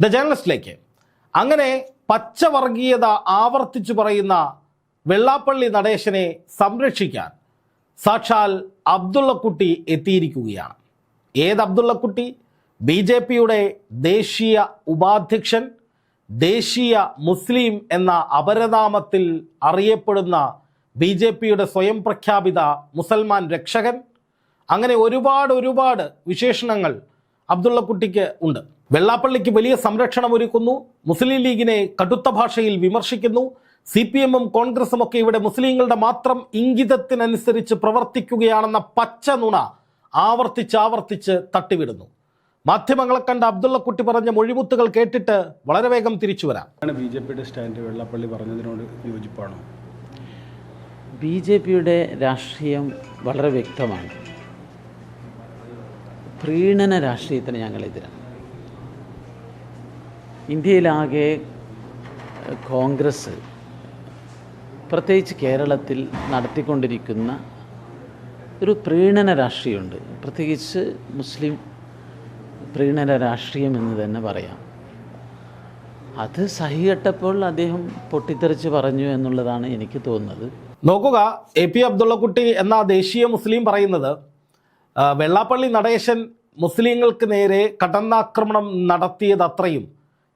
The ജേർണലിസ്റ്റിലേക്ക് അങ്ങനെ പച്ചവർഗീയത ആവർത്തിച്ചു പറയുന്ന വെള്ളാപ്പള്ളി നടേശനെ സംരക്ഷിക്കാൻ സാക്ഷാൽ അബ്ദുള്ളക്കുട്ടി എത്തിയിരിക്കുകയാണ്. ഏത് അബ്ദുള്ളക്കുട്ടി? ബി ജെ പിയുടെ ദേശീയ ഉപാധ്യക്ഷൻ ദേശീയ മുസ്ലിം എന്ന അപരനാമത്തിൽ അറിയപ്പെടുന്ന ബി ജെ പിയുടെ സ്വയം പ്രഖ്യാപിത മുസൽമാൻ രക്ഷകൻ. അങ്ങനെ ഒരുപാട് ഒരുപാട് വിശേഷണങ്ങൾ അബ്ദുള്ളക്കുട്ടിക്ക് ഉണ്ട്. വെള്ളാപ്പള്ളിക്ക് വലിയ സംരക്ഷണം ഒരുക്കുന്നു. മുസ്ലിം ലീഗിനെ കടുത്ത ഭാഷയിൽ വിമർശിക്കുന്നു. സി പി എമ്മും കോൺഗ്രസും ഒക്കെ ഇവിടെ മുസ്ലിങ്ങളുടെ മാത്രം ഇംഗിതത്തിനനുസരിച്ച് പ്രവർത്തിക്കുകയാണെന്ന പച്ച നുണ ആവർത്തിച്ച് ആവർത്തിച്ച് തട്ടിവിടുന്നു. മാധ്യമങ്ങളെ കണ്ട അബ്ദുള്ളക്കുട്ടി പറഞ്ഞ മൊഴിമുത്തുകൾ കേട്ടിട്ട് വളരെ വേഗം തിരിച്ചു വരാം. ബി ജെ പിയുടെ സ്റ്റാൻഡ്? വെള്ളാപ്പള്ളി പറഞ്ഞതിനോട് യോജിപ്പാണോ? ബി ജെ പിയുടെ രാഷ്ട്രീയം വളരെ വ്യക്തമാണ്. പ്രീണന രാഷ്ട്രീയത്തിന് ഞങ്ങളെതിരാണ് ഇന്ത്യയിലാകെ കോൺഗ്രസ് പ്രത്യേകിച്ച് കേരളത്തിൽ നടത്തിക്കൊണ്ടിരിക്കുന്ന ഒരു പ്രീണന രാഷ്ട്രീയമുണ്ട്. പ്രത്യേകിച്ച് മുസ്ലിം പ്രീണന രാഷ്ട്രീയം എന്ന് തന്നെ പറയാം. അത് സഹികെട്ടപ്പോൾ അദ്ദേഹം പൊട്ടിത്തെറിച്ച് പറഞ്ഞു എന്നുള്ളതാണ് എനിക്ക് തോന്നുന്നത്. നോക്കുക എ പി അബ്ദുള്ളക്കുട്ടി എന്ന ദേശീയ മുസ്ലിം പറയുന്നത് വെള്ളാപ്പള്ളി നടേശൻ മുസ്ലിങ്ങൾക്ക് നേരെ കടന്നാക്രമണം നടത്തിയത് അത്രയും.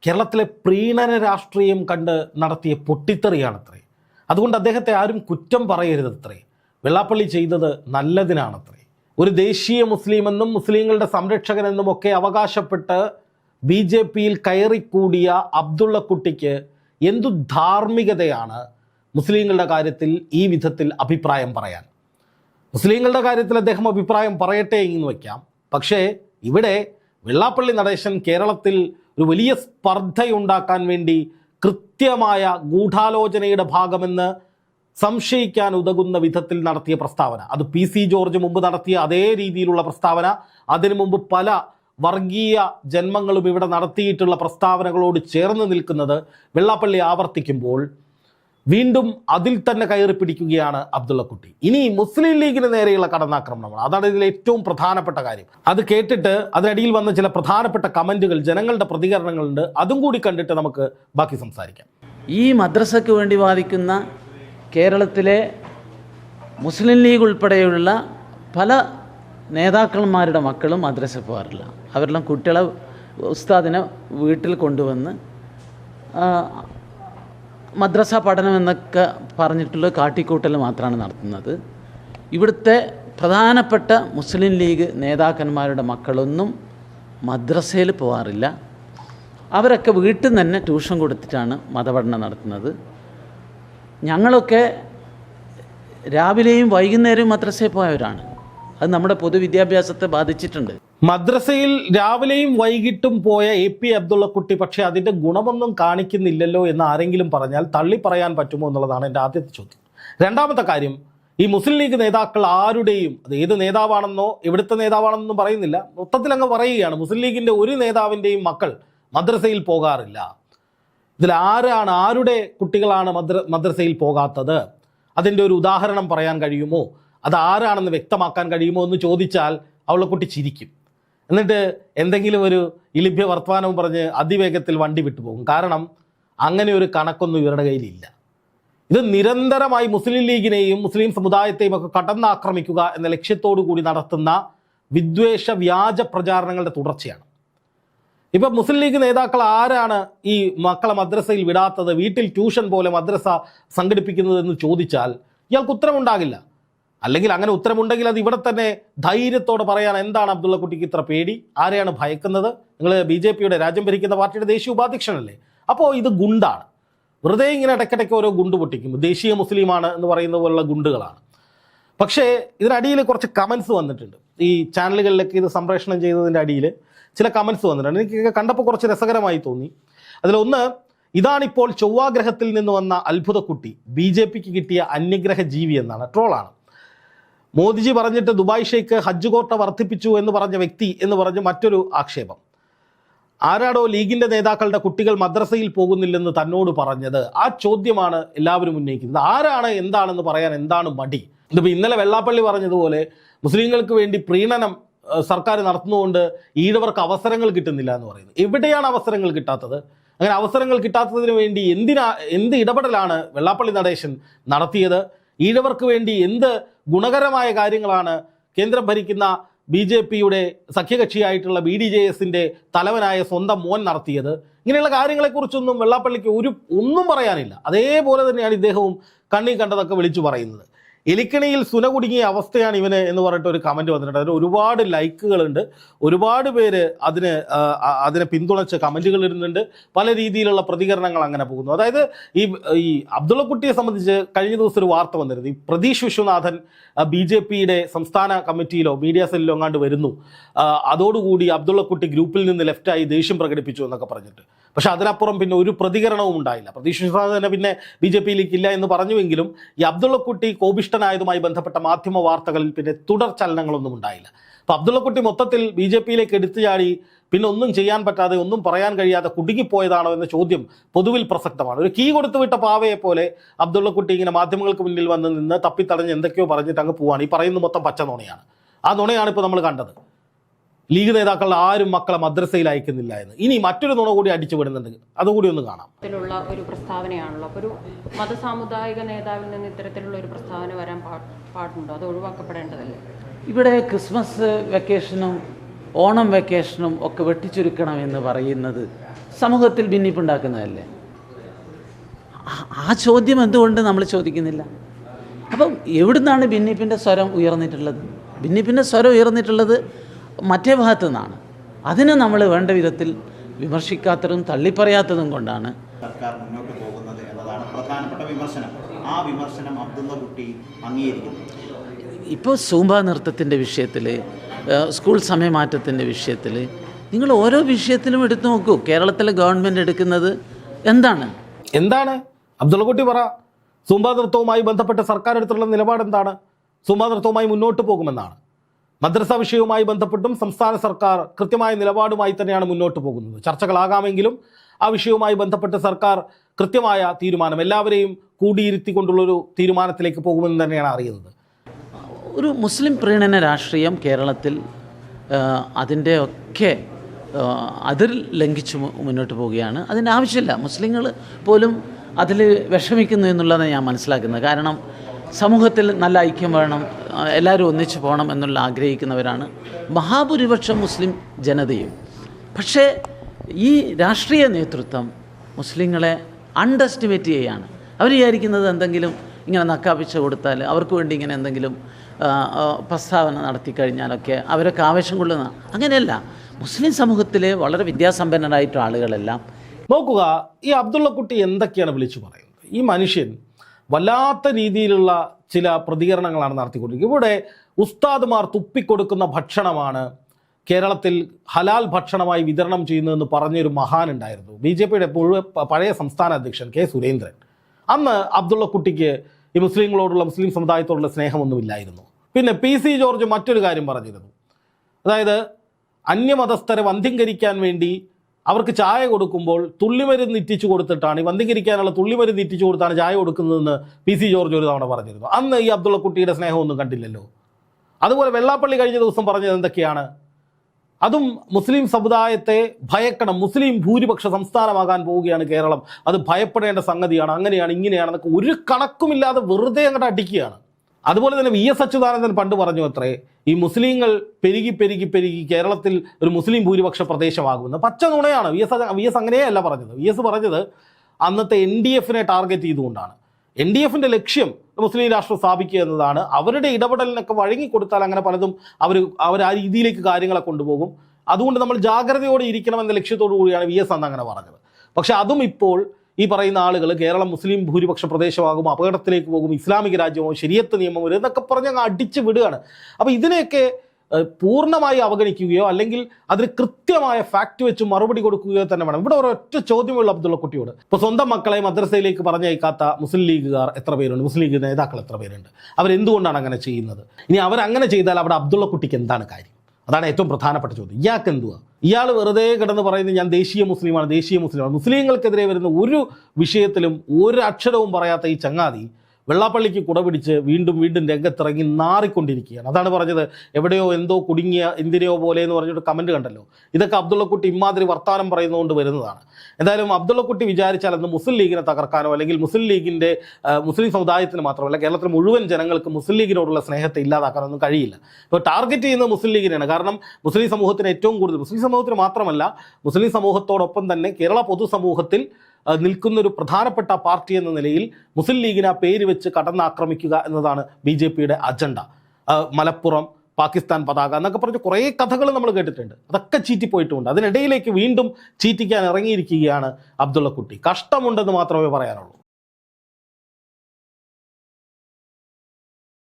കേരളത്തിലെ പ്രീണന രാഷ്ട്രീയം കണ്ട് നടത്തിയ പൊട്ടിത്തെറിയാണത്രേ. അതുകൊണ്ട് അദ്ദേഹത്തെ ആരും കുറ്റം പറയരുതത്രേ. വെള്ളാപ്പള്ളി ചെയ്തത് നല്ലതിനാണത്രേ. ഒരു ദേശീയ മുസ്ലിം എന്നും മുസ്ലിങ്ങളുടെ സംരക്ഷകനെന്നും ഒക്കെ അവകാശപ്പെട്ട് ബി ജെ പിയിൽ കയറിക്കൂടിയ അബ്ദുള്ളക്കുട്ടിക്ക് എന്തു ധാർമ്മികതയാണ് മുസ്ലിങ്ങളുടെ കാര്യത്തിൽ ഈ വിധത്തിൽ അഭിപ്രായം പറയാൻ? മുസ്ലിങ്ങളുടെ കാര്യത്തിൽ അദ്ദേഹം അഭിപ്രായം പറയട്ടെ എന്ന് വയ്ക്കാം. പക്ഷേ ഇവിടെ വെള്ളാപ്പള്ളി നടേശൻ കേരളത്തിൽ ഒരു വലിയ സ്പർദ്ധയുണ്ടാക്കാൻ വേണ്ടി കൃത്യമായ ഗൂഢാലോചനയുടെ ഭാഗമെന്ന് സംശയിക്കാൻ ഉതകുന്ന വിധത്തിൽ നടത്തിയ പ്രസ്താവന. അത് പി സി ജോർജ് മുമ്പ് നടത്തിയ അതേ രീതിയിലുള്ള പ്രസ്താവന. അതിനു മുമ്പ് പല വർഗീയ ജന്മങ്ങളും ഇവിടെ നടത്തിയിട്ടുള്ള പ്രസ്താവനകളോട് ചേർന്ന് നിൽക്കുന്നത് വെള്ളാപ്പള്ളി ആവർത്തിക്കുമ്പോൾ വീണ്ടും അതിൽ തന്നെ കയറി പിടിക്കുകയാണ് അബ്ദുള്ളക്കുട്ടി ഇനി മുസ്ലിം ലീഗിന് നേരെയുള്ള കടന്നാക്രമണമാണ്. അതാണ് ഇതിലെ ഏറ്റവും പ്രധാനപ്പെട്ട കാര്യം. അത് കേട്ടിട്ട് അതിനടിയിൽ വന്ന ചില പ്രധാനപ്പെട്ട കമന്റുകൾ ജനങ്ങളുടെ പ്രതികരണങ്ങളുണ്ട്. അതും കൂടി കണ്ടിട്ട് നമുക്ക് ബാക്കി സംസാരിക്കാം. ഈ മദ്രസയ്ക്ക് വേണ്ടി വാദിക്കുന്ന കേരളത്തിലെ മുസ്ലിം ലീഗ് ഉൾപ്പെടെയുള്ള പല നേതാക്കന്മാരുടെ മക്കളും മദ്രസ പോകാറില്ല. അവരെല്ലാം കുട്ടികളെ ഉസ്താദിനെ വീട്ടിൽ കൊണ്ടുവന്ന് മദ്രസ പഠനം എന്നൊക്കെ പറഞ്ഞിട്ടുള്ള കാട്ടിക്കൂട്ടൽ മാത്രമാണ് നടത്തുന്നത്. ഇവിടുത്തെ പ്രധാനപ്പെട്ട മുസ്ലിം ലീഗ് നേതാക്കന്മാരുടെ മക്കളൊന്നും മദ്രസയിൽ പോകാറില്ല അവരൊക്കെ വീട്ടിൽ നിന്ന് തന്നെ ട്യൂഷൻ കൊടുത്തിട്ടാണ് മതപഠനം നടത്തുന്നത്. ഞങ്ങളൊക്കെ രാവിലെയും വൈകുന്നേരവും മദ്രസയിൽ പോയവരാണ്. അത് നമ്മുടെ പൊതുവിദ്യാഭ്യാസത്തെ ബാധിച്ചിട്ടുണ്ട്. മദ്രസയിൽ രാവിലെയും വൈകിട്ടും പോയ എ പി അബ്ദുള്ളക്കുട്ടി പക്ഷേ അതിന്റെ ഗുണമൊന്നും കാണിക്കുന്നില്ലല്ലോ എന്ന് ആരെങ്കിലും പറഞ്ഞാൽ തള്ളി പറയാൻ പറ്റുമോ എന്നുള്ളതാണ് എന്റെ ആദ്യത്തെ ചോദ്യം. രണ്ടാമത്തെ കാര്യം ഈ മുസ്ലിം ലീഗ് നേതാക്കൾ ആരുടെയും അത് ഏത് നേതാവാണെന്നോ എവിടുത്തെ നേതാവാണെന്നൊന്നും പറയുന്നില്ല. മൊത്തത്തിൽ അങ്ങ് പറയുകയാണ് മുസ്ലിം ലീഗിന്റെ ഒരു നേതാവിന്റെയും മക്കൾ മദ്രസയിൽ പോകാറില്ല. ഇതിൽ ആരാണ് ആരുടെ കുട്ടികളാണ് മദ്ര മദ്രസയിൽ പോകാത്തത്? അതിന്റെ ഒരു ഉദാഹരണം പറയാൻ കഴിയുമോ? അത് ആരാണെന്ന് വ്യക്തമാക്കാൻ കഴിയുമോ എന്ന് ചോദിച്ചാൽ അവളെ കുട്ടി ചിരിക്കും. എന്നിട്ട് എന്തെങ്കിലും ഒരു ഇലിഭ്യ വർത്തമാനവും പറഞ്ഞ് അതിവേഗത്തിൽ വണ്ടി വിട്ടുപോകും. കാരണം അങ്ങനെ ഒരു കണക്കൊന്നും ഇവരുടെ കയ്യിലില്ല. ഇത് നിരന്തരമായി മുസ്ലിം ലീഗിനെയും മുസ്ലിം സമുദായത്തെയും ഒക്കെ കടന്നാക്രമിക്കുക എന്ന ലക്ഷ്യത്തോടു കൂടി നടത്തുന്ന വിദ്വേഷ വ്യാജ പ്രചാരണങ്ങളുടെ തുടർച്ചയാണ്. ഇപ്പൊ മുസ്ലിം ലീഗ് നേതാക്കൾ ആരാണ് ഈ മക്കളെ മദ്രസയിൽ വിടാത്തത്? വീട്ടിൽ ട്യൂഷൻ പോലെ മദ്രസ സംഘടിപ്പിക്കുന്നത് എന്ന് ചോദിച്ചാൽ ഇയാൾക്ക് ഉത്തരമുണ്ടാകില്ല. അല്ലെങ്കിൽ അങ്ങനെ ഉത്തരമുണ്ടെങ്കിൽ അത് ഇവിടെ തന്നെ ധൈര്യത്തോടെ പറയാൻ എന്താണ് അബ്ദുള്ള കുട്ടിക്ക് ഇത്ര പേടി? ആരെയാണ് ഭയക്കുന്നത്? നിങ്ങൾ ബി ജെ പിയുടെ രാജ്യം ഭരിക്കുന്ന പാർട്ടിയുടെ ദേശീയ ഉപാധ്യക്ഷനല്ലേ? അപ്പോൾ ഇത് ഗുണ്ടാണ്. വെറുതെ ഇങ്ങനെ ഇടയ്ക്കിടയ്ക്ക് ഓരോ ഗുണ്ട് പൊട്ടിക്കും. ദേശീയ മുസ്ലിമാണ് എന്ന് പറയുന്ന പോലുള്ള ഗുണ്ടുകളാണ്. പക്ഷേ ഇതിനടിയിൽ കുറച്ച് കമൻസ് വന്നിട്ടുണ്ട്. ഈ ചാനലുകളിലൊക്കെ ഇത് സംപ്രേഷണം ചെയ്തതിന്റെ അടിയിൽ ചില കമൻസ് വന്നിട്ടുണ്ട്. എനിക്ക് കണ്ടപ്പോൾ കുറച്ച് രസകരമായി തോന്നി. അതിലൊന്ന് ഇതാണിപ്പോൾ ചൊവ്വാഗ്രഹത്തിൽ നിന്ന് വന്ന അത്ഭുതക്കുട്ടി. ബി ജെ പിക്ക് കിട്ടിയ അന്യഗ്രഹ ജീവി എന്നാണ്. ട്രോളാണ്. മോദിജി പറഞ്ഞിട്ട് ദുബായ് ഷെയ്ഖ് ഹജ്ജ് കോട്ട വർദ്ധിപ്പിച്ചു എന്ന് പറഞ്ഞ വ്യക്തി എന്ന് പറഞ്ഞ് മറ്റൊരു ആക്ഷേപം. ആരാടോ ലീഗിന്റെ നേതാക്കളുടെ കുട്ടികൾ മദ്രസയിൽ പോകുന്നില്ലെന്ന് തന്നോട് പറഞ്ഞത്. ആ ചോദ്യമാണ് എല്ലാവരും ഉന്നയിക്കുന്നത്. ആരാണ് എന്താണെന്ന് പറയാൻ എന്താണ് മടി? ഇതിപ്പോൾ ഇന്നലെ വെള്ളാപ്പള്ളി പറഞ്ഞതുപോലെ മുസ്ലിങ്ങൾക്ക് വേണ്ടി പ്രീണനം സർക്കാർ നടത്തുന്നതുകൊണ്ട് ഈഴവർക്ക് അവസരങ്ങൾ കിട്ടുന്നില്ല എന്ന് പറയുന്നത് എവിടെയാണ് അവസരങ്ങൾ കിട്ടാത്തത്? അങ്ങനെ അവസരങ്ങൾ കിട്ടാത്തതിന് വേണ്ടി എന്തിനാ എന്ത് ഇടപെടലാണ് വെള്ളാപ്പള്ളി നടേശൻ നടത്തിയത്? ഈഴവർക്ക് വേണ്ടി എന്ത് ഗുണകരമായ കാര്യങ്ങളാണ് കേന്ദ്രം ഭരിക്കുന്ന ബി ജെ പിയുടെ സഖ്യകക്ഷിയായിട്ടുള്ള ബി ഡി ജെ എസിന്റെ തലവനായ സ്വന്തം മോൻ നടത്തിയത്. ഇങ്ങനെയുള്ള കാര്യങ്ങളെക്കുറിച്ചൊന്നും വെള്ളാപ്പള്ളിക്ക് ഒരു ഒന്നും പറയാനില്ല. അതേപോലെ തന്നെയാണ് ഇദ്ദേഹവും കണ്ണി കണ്ടതൊക്കെ വിളിച്ചു പറയുന്നത്. എലിക്കണിയിൽ സുന കുടുങ്ങിയ അവസ്ഥയാണ് ഇവന് എന്ന് പറഞ്ഞിട്ട് ഒരു കമന്റ് വന്നിട്ടുണ്ട്. അതിന് ഒരുപാട് ലൈക്കുകളുണ്ട് ഒരുപാട് പേര് അതിന് അതിനെ പിന്തുണച്ച് കമന്റുകൾ ഇടുന്നുണ്ട്. പല രീതിയിലുള്ള പ്രതികരണങ്ങൾ അങ്ങനെ പോകുന്നു. അതായത് ഈ ഈ അബ്ദുള്ളക്കുട്ടിയെ സംബന്ധിച്ച് കഴിഞ്ഞ ദിവസം ഒരു വാർത്ത വന്നിരുന്നു. ഈ പ്രതീഷ് വിശ്വനാഥൻ ബി ജെ പിയുടെ സംസ്ഥാന കമ്മിറ്റിയിലോ മീഡിയ സെല്ലിലോ എങ്ങാണ്ട് വരുന്നു. അതോടുകൂടി അബ്ദുള്ളക്കുട്ടി ഗ്രൂപ്പിൽ നിന്ന് ലെഫ്റ്റായി ദേഷ്യം പ്രകടിപ്പിച്ചു എന്നൊക്കെ പറഞ്ഞിട്ട്. പക്ഷെ അതിനപ്പുറം പിന്നെ ഒരു പ്രതികരണവും ഉണ്ടായില്ല. പ്രതീക്ഷ തന്നെ പിന്നെ ബി ജെ പിയിലേക്ക് ഇല്ല എന്ന് പറഞ്ഞുവെങ്കിലും ഈ അബ്ദുള്ളക്കുട്ടി കോപിഷ്ടനായതുമായി ബന്ധപ്പെട്ട മാധ്യമ വാർത്തകളിൽ പിന്നെ തുടർ ചലനങ്ങളൊന്നും ഉണ്ടായില്ല. അപ്പോൾ അബ്ദുള്ളക്കുട്ടി മൊത്തത്തിൽ ബി ജെ പിയിലേക്ക് എടുത്തു ചാടി പിന്നെ ഒന്നും ചെയ്യാൻ പറ്റാതെ ഒന്നും പറയാൻ കഴിയാതെ കുടുങ്ങിപ്പോയതാണോ എന്ന ചോദ്യം പൊതുവിൽ പ്രസക്തമാണ്. ഒരു കീ കൊടുത്തു വിട്ട പാവയെ പോലെ അബ്ദുള്ളക്കുട്ടി ഇങ്ങനെ മാധ്യമങ്ങൾക്ക് മുന്നിൽ വന്ന് നിന്ന് തപ്പിത്തടഞ്ഞ് എന്തൊക്കെയോ പറഞ്ഞിട്ട് അങ്ങ് പോവാണ്. ഈ പറയുന്നത് മൊത്തം പച്ച നുണയാണ്. ആ നുണയാണ് ഇപ്പോൾ നമ്മൾ കണ്ടത്. ലീഗ് നേതാക്കളുടെ ആരും മക്കളെ മദ്രസയിൽ അയക്കുന്നില്ല എന്ന്. ഇനി മറ്റൊരു നുണ കൂടി അടിച്ചു വിടുന്നുണ്ട് അതുകൂടി ഒന്ന് കാണാം. ഇത്തരത്തിലുള്ള ഒരു പ്രസ്താവനയാണല്ലോ. അപ്പോൾ ഒരു മതസാമുദായിക നേതാവിൽ നിന്ന് ഇത്തരത്തിലുള്ള ഒരു പ്രസ്താവന വരാൻ പാ- പാടുണ്ടോ? അത് ഒഴിവാക്കപ്പെടേണ്ടതല്ലേ? ഇവിടെ ക്രിസ്മസ് വെക്കേഷനും ഓണം വെക്കേഷനും ഒക്കെ വെട്ടിച്ചുരുക്കണം എന്ന് പറയുന്നത് സമൂഹത്തിൽ ഭിന്നിപ്പുണ്ടാക്കുന്നതല്ലേ? ആ- ആ ചോദ്യം എന്തുകൊണ്ട് നമ്മൾ ചോദിക്കുന്നില്ല? അപ്പം എവിടുന്നാണ് ഭിന്നിപ്പിന്റെ സ്വരം ഉയർന്നിട്ടുള്ളത്? ഭിന്നിപ്പിന്റെ സ്വരം ഉയർന്നിട്ടുള്ളത് മറ്റേ ഭാഗത്തു നിന്നാണ്. അതിനെ നമ്മൾ വേണ്ട വിധത്തിൽ വിമർശിക്കാത്തതും തള്ളിപ്പറയാത്തതും കൊണ്ടാണ് സർക്കാർ മുന്നോട്ട് പോകുന്നത് എന്നതാണ് പ്രധാനപ്പെട്ട വിമർശനം. ആ വിമർശനം അബ്ദുള്ള കുട്ടി അംഗീകരിക്കുന്നു. ഇപ്പോൾ സൂമ്പ നൃത്തത്തിന്റെ വിഷയത്തിൽ സ്കൂൾ സമയമാറ്റത്തിന്റെ വിഷയത്തിൽ നിങ്ങൾ ഓരോ വിഷയത്തിലും എടുത്തു നോക്കൂ. കേരളത്തിലെ ഗവൺമെന്റ് എടുക്കുന്നത് എന്താണ്? എന്താണ്? അബ്ദുള്ളക്കുട്ടി പറ. സൂമ്പാ നൃത്തവുമായി ബന്ധപ്പെട്ട് സർക്കാർ എടുത്തുള്ള നിലപാട് എന്താണ് സൂമ്പാ നൃത്തവുമായി മുന്നോട്ട് പോകുമെന്നാണ്. മദ്രസ വിഷയവുമായി ബന്ധപ്പെട്ടും സംസ്ഥാന സർക്കാർ കൃത്യമായ നിലപാടുമായി തന്നെയാണ് മുന്നോട്ട് പോകുന്നത്. ചർച്ചകളാകാമെങ്കിലും ആ വിഷയവുമായി ബന്ധപ്പെട്ട് സർക്കാർ കൃത്യമായ തീരുമാനം എല്ലാവരെയും കൂടിയിരുത്തിക്കൊണ്ടുള്ളൊരു തീരുമാനത്തിലേക്ക് പോകുമെന്ന് തന്നെയാണ് അറിയുന്നത്. ഒരു മുസ്ലിം പ്രീണന രാഷ്ട്രീയം കേരളത്തിൽ അതിന്റെ ഒക്കെ അതിൽ ലംഘിച്ച് മുന്നോട്ട് പോവുകയാണ്. അതിന്റെ ആവശ്യമില്ല. മുസ്ലിങ്ങൾ പോലും അതിൽ വിഷമിക്കുന്നു എന്നുള്ളതാണ് ഞാൻ മനസ്സിലാക്കുന്നത്. കാരണം സമൂഹത്തിൽ നല്ല ഐക്യം വേണം എല്ലാവരും ഒന്നിച്ചു പോകണം എന്നുള്ള ആഗ്രഹിക്കുന്നവരാണ് മഹാഭൂരിപക്ഷം മുസ്ലിം ജനതയും. പക്ഷേ ഈ രാഷ്ട്രീയ നേതൃത്വം മുസ്ലിങ്ങളെ അണ്ടർസ്റ്റിമേറ്റ് ചെയ്യുകയാണ് അവർ വിചാരിക്കുന്നത് എന്തെങ്കിലും ഇങ്ങനെ നക്കാപ്പിച്ച കൊടുത്താൽ അവർക്ക് വേണ്ടി ഇങ്ങനെ എന്തെങ്കിലും പ്രസ്താവന നടത്തി കഴിഞ്ഞാലൊക്കെ അവരൊക്കെ ആവേശം കൊള്ളുന്ന അങ്ങനെയല്ല. മുസ്ലിം സമൂഹത്തിലെ വളരെ വിദ്യാസമ്പന്നരായിട്ടുള്ള ആളുകളെല്ലാം നോക്കുക ഈ അബ്ദുള്ളക്കുട്ടി എന്തൊക്കെയാണ് വിളിച്ചു പറയുന്നത്? ഈ മനുഷ്യൻ വല്ലാത്ത രീതിയിലുള്ള ചില പ്രതികരണങ്ങളാണ് നടത്തിക്കൊണ്ടിരിക്കുന്നത്. ഇവിടെ ഉസ്താദുമാർ തുപ്പിക്കൊടുക്കുന്ന ഭക്ഷണമാണ് കേരളത്തിൽ ഹലാൽ ഭക്ഷണമായി വിതരണം ചെയ്യുന്നതെന്ന് പറഞ്ഞൊരു മഹാൻ ഉണ്ടായിരുന്നു ബി ജെ പിയുടെ മുഴുവൻ പഴയ സംസ്ഥാന അധ്യക്ഷൻ കെ സുരേന്ദ്രൻ. അന്ന് അബ്ദുള്ളക്കുട്ടിക്ക് ഈ മുസ്ലിങ്ങളോടുള്ള മുസ്ലിം സമുദായത്തോടുള്ള സ്നേഹമൊന്നുമില്ലായിരുന്നു. പിന്നെ പി സി ജോർജ് മറ്റൊരു കാര്യം പറഞ്ഞിരുന്നു. അതായത് അന്യമതസ്ഥരെ വന്ധ്യംകരിക്കാൻ വേണ്ടി അവർക്ക് ചായ കൊടുക്കുമ്പോൾ തുള്ളിമരുന്ന് ഇറ്റിച്ചു കൊടുത്തിട്ടാണ് ഈ വന്ധീകരിക്കാനുള്ള തുള്ളിമരുന്ന് ഇറ്റിച്ചു കൊടുത്താണ് ചായ കൊടുക്കുന്നതെന്ന് പി സി ജോർജ് ഒരു തവണ പറഞ്ഞിരുന്നു. അന്ന് ഈ അബ്ദുള്ളക്കുട്ടിയുടെ സ്നേഹമൊന്നും കണ്ടില്ലല്ലോ. അതുപോലെ വെള്ളാപ്പള്ളി കഴിഞ്ഞ ദിവസം പറഞ്ഞത് എന്തൊക്കെയാണ്? അതും മുസ്ലിം സമുദായത്തെ ഭയക്കണം മുസ്ലിം ഭൂരിപക്ഷ സംസ്ഥാനമാകാൻ പോവുകയാണ് കേരളം. അത് ഭയപ്പെടേണ്ട സംഗതിയാണ് അങ്ങനെയാണ് ഇങ്ങനെയാണെന്നൊക്കെ ഒരു കണക്കുമില്ലാതെ വെറുതെ അങ്ങോട്ട് അടിക്കുകയാണ്. അതുപോലെ തന്നെ വി എസ് അച്യുതാനന്ദൻ പണ്ട് പറഞ്ഞു അത്രേ ഈ മുസ്ലിങ്ങൾ പെരുകി പെരുകി പെരുകി കേരളത്തിൽ ഒരു മുസ്ലിം ഭൂരിപക്ഷ പ്രദേശമാകുമെന്ന്. പച്ച നുണയാണ്. വി എസ് വി എസ് അങ്ങനെയല്ല പറഞ്ഞത്. വി എസ് പറഞ്ഞത് അന്നത്തെ എൻ ഡി എഫിനെ ടാർഗറ്റ് ചെയ്തുകൊണ്ടാണ്. എൻ ഡി എഫിന്റെ ലക്ഷ്യം മുസ്ലിം രാഷ്ട്രം സ്ഥാപിക്കുക എന്നതാണ്. അവരുടെ ഇടപെടലിനൊക്കെ വഴങ്ങിക്കൊടുത്താൽ അങ്ങനെ പലതും അവർ അവർ ആ രീതിയിലേക്ക് കാര്യങ്ങളെ കൊണ്ടുപോകും. അതുകൊണ്ട് നമ്മൾ ജാഗ്രതയോടെ ഇരിക്കണമെന്ന ലക്ഷ്യത്തോടു കൂടിയാണ് വി എസ് അന്ന് അങ്ങനെ പറഞ്ഞത്. പക്ഷെ അതും ഇപ്പോൾ ഈ പറയുന്ന ആളുകൾ കേരളം മുസ്ലിം ഭൂരിപക്ഷ പ്രദേശമാകും അപകടത്തിലേക്ക് പോകും ഇസ്ലാമിക രാജ്യമോ ശരിയത്ത് നിയമം വരും എന്നൊക്കെ പറഞ്ഞ് അങ്ങ് അടിച്ച് വിടുകയാണ്. അപ്പോൾ ഇതിനെയൊക്കെ പൂർണമായി അവഗണിക്കുകയോ അല്ലെങ്കിൽ അതിന് കൃത്യമായ ഫാക്റ്റ് വെച്ച് മറുപടി കൊടുക്കുകയോ തന്നെ വേണം. ഇവിടെ ഒരൊറ്റ ചോദ്യമുള്ള അബ്ദുള്ള കുട്ടിയോട്. ഇപ്പോൾ സ്വന്തം മക്കളെ മദ്രസയിലേക്ക് പറഞ്ഞയക്കാത്ത മുസ്ലിം ലീഗുകാർ എത്ര പേരുണ്ട്? മുസ്ലിം ലീഗ് നേതാക്കൾ എത്ര പേരുണ്ട്? അവരെന്തുകൊണ്ടാണ് അങ്ങനെ ചെയ്യുന്നത്? ഇനി അവരങ്ങനെ ചെയ്താൽ അവിടെ അബ്ദുള്ള കുട്ടിക്ക് എന്താണ് കാര്യം? അതാണ് ഏറ്റവും പ്രധാനപ്പെട്ട ചോദ്യം. ഇയാൾക്ക് എന്തുവാ? ഇയാൾ വെറുതെ കിടന്ന് പറയുന്നത് ഞാൻ ദേശീയ മുസ്ലിമാണ് ദേശീയ മുസ്ലിമാണ്. മുസ്ലിങ്ങൾക്കെതിരെ വരുന്ന ഒരു വിഷയത്തിലും ഒരു അക്ഷരവും പറയാത്ത ഈ ചങ്ങാതി വെള്ളാപ്പള്ളിക്ക് കുടപിടിച്ച് വീണ്ടും വീണ്ടും രംഗത്തിറങ്ങി നാറിക്കൊണ്ടിരിക്കുകയാണ്. അതാണ് പറഞ്ഞത്. എവിടെയോ എന്തോ കുടുങ്ങിയ എന്തിനെയോ പോലെ എന്ന് പറഞ്ഞൊരു കമന്റ് കണ്ടല്ലോ. ഇതൊക്കെ അബ്ദുള്ളക്കുട്ടി ഇമാതിരി വർത്താനം പറയുന്നതുകൊണ്ട് വരുന്നതാണ്. എന്തായാലും അബ്ദുള്ളക്കുട്ടി വിചാരിച്ചാൽ അന്ന് മുസ്ലിം ലീഗിനെ തകർക്കാനോ അല്ലെങ്കിൽ മുസ്ലിം ലീഗിന്റെ മുസ്ലിം സമുദായത്തിന് മാത്രമല്ല കേരളത്തിലെ മുഴുവൻ ജനങ്ങൾക്ക് മുസ്ലിം ലീഗിനോടുള്ള സ്നേഹത്തെ ഇല്ലാതാക്കാനൊന്നും കഴിയില്ല. ഇപ്പോൾ ടാർഗറ്റ് ചെയ്യുന്നത് മുസ്ലിം ലീഗിനാണ് കാരണം മുസ്ലിം സമൂഹത്തിന് ഏറ്റവും കൂടുതൽ മുസ്ലിം സമൂഹത്തിന് മാത്രമല്ല മുസ്ലിം സമൂഹത്തോടൊപ്പം തന്നെ കേരള പൊതുസമൂഹത്തിൽ നിൽക്കുന്ന ഒരു പ്രധാനപ്പെട്ട പാർട്ടി എന്ന നിലയിൽ മുസ്ലിം ലീഗിനെ പേര് വെച്ച് കടന്നാക്രമിക്കുക എന്നതാണ് ബി ജെ പിയുടെ അജണ്ട. മലപ്പുറം പാകിസ്ഥാൻ പതാക എന്നൊക്കെ പറഞ്ഞ് കുറേ കഥകൾ നമ്മൾ കേട്ടിട്ടുണ്ട്. അതൊക്കെ ചീറ്റിപ്പോയിട്ടുമുണ്ട് അതിനിടയിലേക്ക് വീണ്ടും ചീറ്റിക്കാൻ ഇറങ്ങിയിരിക്കുകയാണ് അബ്ദുള്ളക്കുട്ടി. കഷ്ടമുണ്ടെന്ന് മാത്രമേ പറയാനുള്ളൂ.